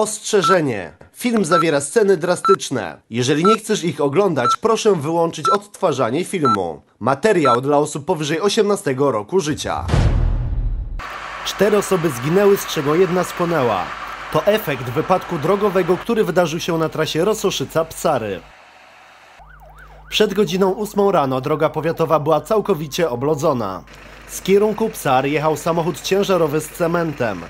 Ostrzeżenie. Film zawiera sceny drastyczne. Jeżeli nie chcesz ich oglądać, proszę wyłączyć odtwarzanie filmu. Materiał dla osób powyżej 18 roku życia. Cztery osoby zginęły, z czego jedna spłonęła. To efekt wypadku drogowego, który wydarzył się na trasie Rososzyca-Psary. Przed godziną 8 rano droga powiatowa była całkowicie oblodzona. Z kierunku Psar jechał samochód ciężarowy z cementem.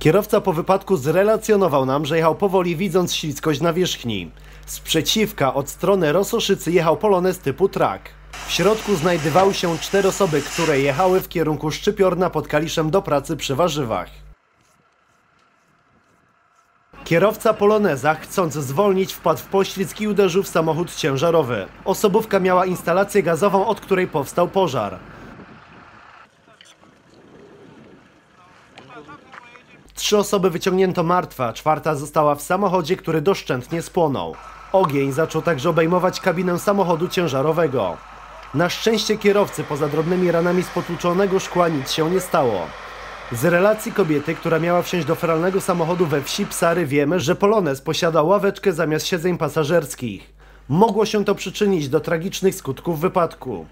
Kierowca po wypadku zrelacjonował nam, że jechał powoli widząc śliskość na wierzchni. Z przeciwka od strony Rososzycy jechał polonez typu truck. W środku znajdowały się cztery osoby, które jechały w kierunku Szczypiorna pod Kaliszem do pracy przy warzywach. Kierowca Poloneza, chcąc zwolnić, wpadł w poślizg i uderzył w samochód ciężarowy. Osobówka miała instalację gazową, od której powstał pożar. Trzy osoby wyciągnięto martwe, a czwarta została w samochodzie, który doszczętnie spłonął. Ogień zaczął także obejmować kabinę samochodu ciężarowego. Na szczęście kierowcy poza drobnymi ranami z potłuczonego szkła nic się nie stało. Z relacji kobiety, która miała wsiąść do feralnego samochodu we wsi Psary wiemy, że Polonez posiada ławeczkę zamiast siedzeń pasażerskich. Mogło się to przyczynić do tragicznych skutków wypadku.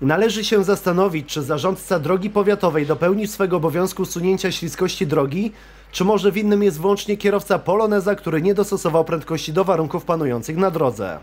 Należy się zastanowić, czy zarządca drogi powiatowej dopełni swego obowiązku usunięcia śliskości drogi, czy może winnym jest wyłącznie kierowca Poloneza, który nie dostosował prędkości do warunków panujących na drodze.